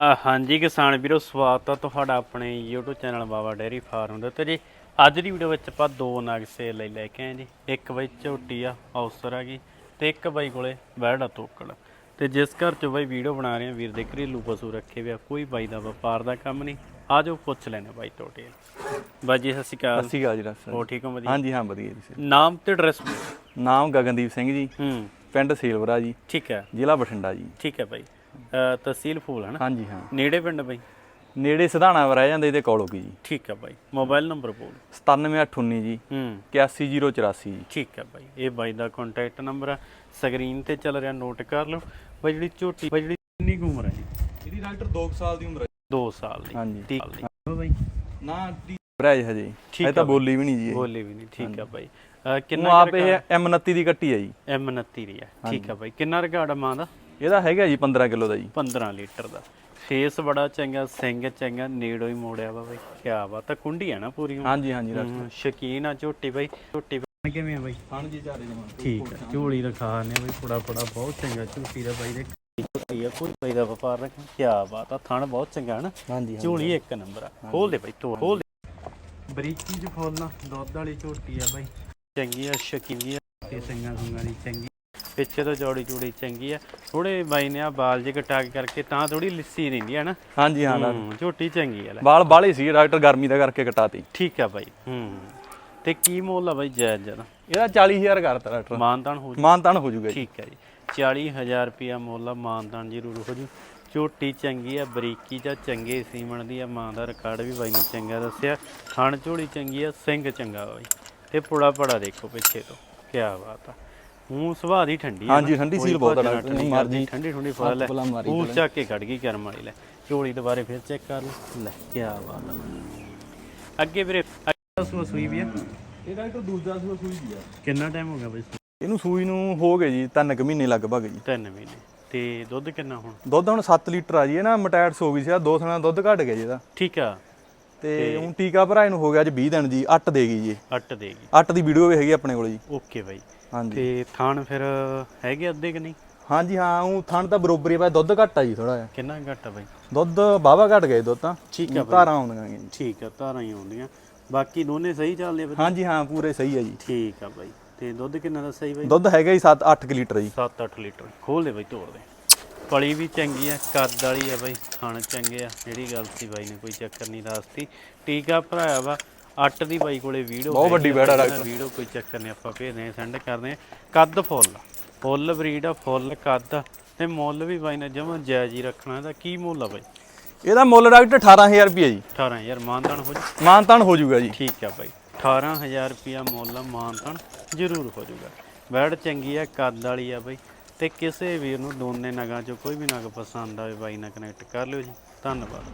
ਹਾਂਜੀ ਕਿਸਾਨ ਵੀਰੋ ਸਵਾਗਤ ਆ ਤੁਹਾਡਾ ਆਪਣੇ YouTube channel Baba dairy farm ਦੇ ਉੱਤੇ ਜੀ। ਅੱਜ ਦੀ ਵੀਡੀਓ ਵਿੱਚ ਆਪਾਂ ਦੋ ਨਗ ਸੇਲ ਲਈ ਲੈ ਕੇ ਆਏ ਜੀ। ਇੱਕ ਬਾਈ ਝੋਟੀ ਆ ਔਸਰ ਆ ਗਈ ਤੇ ਇੱਕ ਬਾਈ ਕੋਲੇ ਬੈੜਾ ਤੋਕੜ। ਤੇ ਜਿਸ ਘਰ ਚ ਬਾਈ ਵੀਡੀਓ ਬਣਾ ਰਹੇ ਆ ਵੀਰ ਦੇ ਘਰੇਲੂ ਪਸ਼ੂ ਰੱਖੇ ਵਿਆ ਕੋਈ ਬਾਈ ਦਾ ਵਪਾਰ ਦਾ ਕੰਮ ਨਹੀਂ। ਆਜੋ ਪੁੱਛ ਲੈਣੇ ਬਾਈ ਟੋਟੇ ਬਾਈ ਜੀ ਸਤਿ ਸ਼੍ਰੀ ਅਕਾਲ। ਸਤਿ ਸ਼੍ਰੀ ਅਕਾਲ ਜੀ ਡਾਕਟਰ ਹੋ ਠੀਕ ਹੋ ਵਧੀਆ? ਹਾਂਜੀ ਹਾਂ ਵਧੀਆ ਜੀ। ਨਾਮ ਤੇ ਐਡਰੈਸ ਨਾਮ ਗਗਨਦੀਪ ਸਿੰਘ ਜੀ। ਹੂੰ। ਪਿੰਡ ਸੇਲਵਰਾ ਜੀ। ਠੀਕ ਹੈ। ਜ਼ਿਲ੍ਹਾ ਬਠਿੰਡਾ ਜੀ। ਠੀਕ ਹੈ ਬਾਈ। ਤਹਿਸੀਲ ਫੂਲ ਹੈ ਨਾ? ਹਾਂਜੀ ਹਾਂ। ਨੇੜੇ ਪਿੰਡ ਬਾਈ? ਨੇੜੇ ਸਿਧਾਣਾ ਰਹਿ ਜਾਂਦੇ ਤੇ ਕੋਲੋਂ ਕੀ ਜੀ। ਠੀਕ ਹੈ ਬਾਈ ਮੋਬਾਈਲ ਨੰਬਰ ਬੋਲ। 97819 ਜੀ। ਹੂੰ। 81084 ਜੀ। ਠੀਕ ਹੈ ਬਾਈ ਇਹ ਬਾਈ ਦਾ ਕੰਟੈਕਟ ਨੰਬਰ ਆ। ਸਕਰੀਨ ਤੇ ਚੱਲ ਰਿਹਾ ਨੋਟ ਕਰ ਲਓ। ਬਾਈ ਜਿਹੜੀ ਝੋਟੀ ਬਾਈ ਜਿਹੜੀ ਕਿੰਨੀ ਕੁ ਉਮਰ ਹੈ ਜੀ? ਇਹਦੀ ਡਾਕਟਰ 2 ਸਾਲ ਦੀ ਉਮਰ ਹੈ 2 ਸਾਲ ਦੀ ਹਾਂਜੀ। ਠੀਕ ਹੋ ਬਾਈ। ਨਾ ਬਰਾਜ ਹਜੇ। ਇਹ ਤਾਂ ਬੋਲੀ ਵੀ ਨਹੀਂ ਜੀ ਇਹ। ਬੋਲੇ ਵੀ ਨਹੀਂ ਠੀਕ ਹੈ ਬਾਈ। ਕਿੰਨਾ ਆਪ ਇਹ M29 ਦੀ ਕੱਟੀ ਹੈ ਜੀ। M29 ਦੀ ਹੈ ਠੀਕ ਹੈ ਬਾਈ। ਕਿੰਨਾ ਰਿਕਾਰਡ ਮਾਂ ਦਾ? ਇਹਦਾ ਹੈਗਾ ਜੀ 15 ਕਿਲੋ ਦਾ ਜੀ। 15 ਲੀਟਰ ਦਾ। ਫੇਸ ਬੜਾ ਚੰਗਾ ਸਿੰਘ ਚੰਗਾ ਨੇੜੋ ਹੀ ਮੋੜਿਆ ਵਾ ਬਾਈ। ਕੀ ਬਾਤ ਆ ਕੁੰਡੀ ਹੈ ਨਾ ਪੂਰੀ ਹਾਂਜੀ ਹਾਂਜੀ ਸ਼ੌਕੀਨ ਆ ਝੋਟੀ ਬਾਈ। ਝੋਟੀ ਕਿਵੇਂ ਆ ਬਾਈ? ਹਾਂਜੀ ਚਾਰੇ ਜਮਾਨ ਠੀਕ ਹੈ ਝੋਲੀ ਰਖਾ ਨੇ ਬਈ ਫੁੜਾ ਫੁੜਾ ਬਹੁਤ ਚੰਗਾ ਝੋਟੀ ਦਾ ਬਾਈ। ਦੇ ਝੋਟੀ ਆ ਕੋਈ ਬਾਈ ਦਾ ਵਪਾਰ ਰੱਖ ਕੀ ਬਾਤ ਆ ਥਣ ਬਹੁਤ ਚੰਗਾ ਹਨ ਹਾਂਜੀ ਝੋਲੀ ਇੱਕ ਨੰਬਰ ਆ। ਖੋਲ ਦੇ ਬਾਈ ਤੋੜ। ਖੋਲ ਦੇ। ਬਰੀਕੀ ਚ ਫੁੱਲ ਦੁੱਧ ਵਾਲੀ ਝੋਟੀ ਆ ਬਾਈ। ਚੰਗੀ ਆ ਸ਼ਕੀਨੀ ਆ। ਤੇ ਸਿੰਘਾਂ ਸੁੰਗਾਂ ਦੀ ਚੰਗੀ ਪਿੱਛੇ ਤੋਂ ਜੋੜੀ ਜੋੜੀ ਚੰਗੀ ਆ। ਥੋੜੇ ਬਾਈ ਨੇ ਆ ਬਾਲ ਜੇ ਕਟਾ ਕੇ ਕਰਕੇ ਤਾਂ ਥੋੜੀ ਲਿੱਸੀ ਰਹਿੰਦੀ ਆ ਨਾ ਹਾਂਜੀ ਹਾਂ ਹੂੰ, ਝੋਟੀ ਚੰਗੀ ਆ ਲੈ। ਵਾਲ ਬਾਲੇ ਸੀ ਡਾਕਟਰ ਗਰਮੀ ਦਾ ਕਰਕੇ ਕਟਾਤੀ ਠੀਕ ਆ ਬਾਈ ਹੂੰ। ਤੇ ਕੀ ਮੁੱਲ ਆ ਬਾਈ ਜਾਇਜ਼ ਜਦਾ ਇਹਦਾ 40000 ਕਰਤਾ ਡਾਕਟਰ। ਮਾਨਤਾਨ ਹੋ ਮਾਨਤਾਨ ਹੋ ਜੂਗਾ ਜੀ। ਠੀਕ ਹੈ ਜੀ। 40000 ਰੁਪਿਆ ਮੁੱਲ ਆ ਮਾਨਦਾਨ ਜ਼ਰੂਰ ਹੋ ਜੂ। ਝੋਟੀ ਚੰਗੀ ਆ ਬਰੀਕੀ ਜਾਂ ਚੰਗੇ ਸੀਮਣ ਦੀ ਆ ਮਾਂ ਦਾ ਰਿਕਾਰਡ ਵੀ ਬਾਈ ਨੇ ਚੰਗਾ ਦੱਸਿਆ। ਥਣ ਝੋਲੀ ਚੰਗੀ ਆ ਸਿੰਘ ਚੰਗਾ ਬਾਈ। ਤੇ ਪੁੜਾ ਪੜਾ ਦੇਖੋ ਪਿੱਛੇ ਤੋਂ ਕੀ ਬਾਤ ਆ। ਹੂੰ ਸੁਭਾਅ ਦੀ ਠੰਡੀ ਆ ਹਾਂਜੀ, ਨਾ, ਠੰਡੀ ਸੀਲ ਬਹੁਤ ਆ ਮਰਜ਼ੀ। ਠੰਡੀ ਠੰਡੀ ਫਲ ਹੈ। ਉਹ ਚੱਕ ਕੇ ਕੱਢ ਗਈ ਕਰਮ ਵਾਲੀ ਲੈ। ਝੋਲੀ ਦੁਬਾਰੇ ਫਿਰ ਚੈੱਕ ਕਰ ਲੈ। ਕੀ ਬਾਤ ਆ। ਅੱਗੇ ਵੀਰੇ ਅੱਗੇ ਸੂਆ ਸੂਈ ਵੀ ਆ। ਇਹ ਡਾਕਟਰ ਦੂਜਾ ਸੂਆ ਸੂਈ ਦੀ ਆ। ਕਿੰਨਾ ਟਾਈਮ ਹੋ ਗਿਆ ਬਾਈ ਇਹਨੂੰ ਸੂਈ ਨੂੰ ਹੋ ਗਏ ਜੀ ਤਿੰਨ ਕੁ ਮਹੀਨੇ ਲਗਭਗ ਜੀ। ਤਿੰਨ ਮਹੀਨੇ। ਤੇ ਦੁੱਧ ਕਿੰਨਾ ਹੁਣ? ਦੁੱਧ ਹੁਣ 7 ਲੀਟਰ ਆ ਜੀ ਇਹ ਨਾ ਮਟੈਟਸ ਹੋ ਗਈ ਸੀ ਆ ਦੋ ਸਣਾ ਦੁੱਧ ਘਟ ਗਿਆ ਜੀ ਇਹਦਾ। ਠੀਕ ਆ। ਤੇ ਹੁਣ ਟੀਕਾ ਭਰਾ ਇਹਨੂੰ ਹੋ ਗਿਆ ਅੱਜ 20 ਦਿਨ ਜੀ 8 ਦੇਗੀ ਜੀ। ਅੱਟ ਦੇਗੀ 8 ਦੀ ਵੀਡੀਓ ਵੀ ਹੈਗੀ ਆਪਣੇ ਕੋਲ ਜੀ। ਓਕੇ ਬਾਈ। ਹਾਂਜੀ। ਤੇ ਥਾਣ ਫਿਰ ਹੈਗੇ ਅੱਧੇ ਕਿ ਨਹੀਂ? ਹਾਂਜੀ ਹਾਂ ਉਹ ਥਣ ਤਾਂ ਬਰੋਬਰ ਹੀ ਆ ਦੁੱਧ ਘਟ ਆ ਜੀ ਥੋੜਾ ਜਿਹਾ। ਕਿੰਨਾ ਘੱਟ ਆ ਬਾਈ? ਦੁੱਧ ਬਾਵਾ ਘਟ ਗਏ ਦੁੱਧ ਤਾਂ। ਠੀਕ ਆ ਬਾਈ। ਧਾਰਾਂ ਆਉਂਦੀਆਂ ਜੀ। ਠੀਕ ਆ ਧਾਰਾਂ ਹੀ ਆਉਂਦੀਆਂ। ਬਾਕੀ ਦੋਨੇ ਸਹੀ ਚੱਲਦੇ ਆ ਬਾਈ ਹਾਂਜੀ ਹਾਂ ਪੂਰੇ ਸਹੀ ਆ ਜੀ। ਠੀਕ ਆ ਬਾਈ। ਤੇ ਦੁੱਧ ਕਿੰਨਾ ਦਾ ਸਹੀ ਬਾਈ? ਦੁੱਧ ਹੈਗਾ ਜੀ 7 8 ਲੀਟਰ ਜੀ। 7-8 ਲੀਟਰ। ਖੋਲ ਦੇ ਬਾਈ ਤੋੜ ਦੇ। ਪਲੀ ਵੀ ਚੰਗੀ ਆ ਕੱਦ ਵਾਲੀ ਆ ਬਾਈ। ਥਣ ਚੰਗੇ ਆ ਜਿਹੜੀ ਗੱਲ ਸੀ ਬਾਈ ਨੇ ਕੋਈ ਚੱਕਰ ਨਹੀਂ ਦੱਸਤੀ ਟੀਕਾ ਭਰਾਇਆ ਵਾ ਅੱਟ ਦੀ ਬਾਈ ਕੋਲੇ ਵੀਡੀਓ ਬਹੁਤ ਵੱਡੀ ਬੈੜ ਆ ਵੀਡੀਓ ਕੋਈ ਚੱਕਰ ਨਹੀਂ ਆਪਾਂ ਭੇਜਦੇ ਸੈਂਡ ਕਰਦੇ ਆ ਕੱਦ ਫੁੱਲ ਫੁੱਲ ਬਰੀਡ ਆ ਫੁੱਲ ਕੱਦ ਆ, ਤੇ ਮੁੱਲ ਵੀ ਬਾਈ ਨੇ ਜਮਾਂ ਜਾਇਜ਼ ਹੀ ਰੱਖਣਾ ਇਹਦਾ ਕੀ ਮੁੱਲ ਆ ਬਾਈ? ਇਹਦਾ ਮੁੱਲ ਡਾਕਟਰ 18000 ਰੁਪਏ ਜੀ। 18000 ਮਾਨਤਾਨ ਹੋ ਜੂ? ਮਾਨਤਾਨ ਹੋ ਜਾਊਗਾ ਜੀ। ਠੀਕ ਆ ਬਾਈ 18000 ਰੁਪਿਆ ਮੁੱਲ ਆ ਮਾਨਤਾਨ ਜ਼ਰੂਰ ਹੋ ਜਾਊਗਾ ਬੈੜ ਚੰਗੀ ਆ ਕੱਦ ਵਾਲੀ ਆ ਬਾਈ ਤੇ ਕਿਸੇ ਵੀਰ ਨੂੰ ਦੋਨੇ ਨਗਾਂ ਚੋਂ ਕੋਈ ਵੀ ਨਗ ਪਸੰਦ ਆਵੇ ਬਾਈ ਨਾਲ ਕਨੈਕਟ ਕਰ ਲਿਓ ਜੀ। ਧੰਨਵਾਦ।